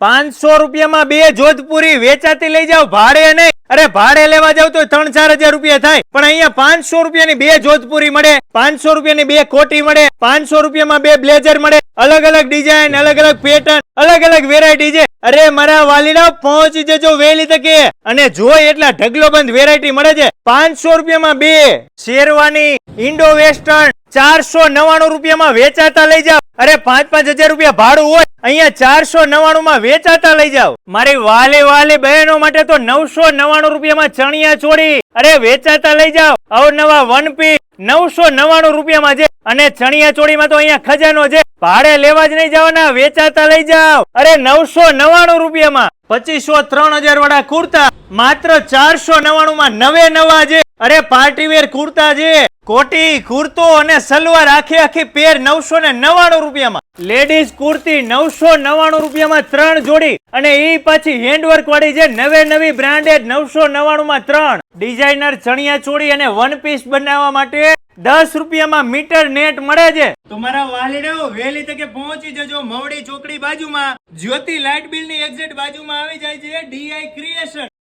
પાંચસો રૂપિયામાં બે જોધપુરી વેચાતી લઈ જાવ ભાડે નહીં. અરે, ભાડે લેવા જાવ તો ત્રણ ચાર હજાર રૂપિયા થાય. પણ અહીંયા પાંચસો રૂપિયાની બે જોધપુરી મળે, પાંચસો રૂપિયાની બે કોટી મળે, પાંચસો રૂપિયામાં બે બ્લેઝર મળે. અલગ અલગ ડિઝાઇન અલગ અલગ પેટર્ન અલગ અલગ વેરાયટી છે. અરે, મારા વાલીડા પહોંચી જજો વહેલી તકે. અને જોઈ એટલા ઢગલો બંધ વેરાયટી મળે છે, પાંચસો રૂપિયામાં બે શેરવાની ઇન્ડો વેસ્ટર્ન ચારસો નવાણું રૂપિયામાં વેચાતા લઈ જાવ અરે પાંચ પાંચ હજાર રૂપિયા ભાડું હોય, અહીંયા ચારસો નવાણું માં વેચાતા લઈ જાવ મારી વાલે વાલે બહેનો માટે તો નવસો નવાણું રૂપિયામાં ચણિયા ચોળી. અરે વેચાતા લઈ જાવ અવનવા વન પીસ નવસો નવાણું રૂપિયામાં છે. અને ચણિયા ચોળીમાં તો અહીંયા ખજાનો છે. ભાડે લેવા જ નહીં જવાના, વેચાતા લઈ જાવ અરે નવસો નવાણું રૂપિયામાં. પચીસો ત્રણ હજાર વાળા કુર્તા. માત્ર ચારસો નવાણું માં નવે નવા છે. અરે પાર્ટીવેર કુર્તા છે. કોટી, કુર્તો અને સલવાર આખી આખી પેર નવસો ને નવાણું રૂપિયામાં. લેડીઝ કુર્તી નવસો નવાણું રૂપિયામાં ત્રણ જોડી અને એ પાછી હેન્ડવર્ક વાળી છે નવે નવી બ્રાન્ડેડ નવસો નવાણું માં ત્રણ. ડિઝાઇનર ચણિયા ચોળી અને વન પીસ બનાવવા માટે દસ રૂપિયામાં મીટર નેટ મળે છે. તો મારા વાલીડાઓ, વહેલી તકે પહોંચી જજો મવડી ચોકડી બાજુમાં. જ્યોતિ લાઇટ બિલની એક્ઝેક્ટ બાજુમાં આવી જાય છે. D I creation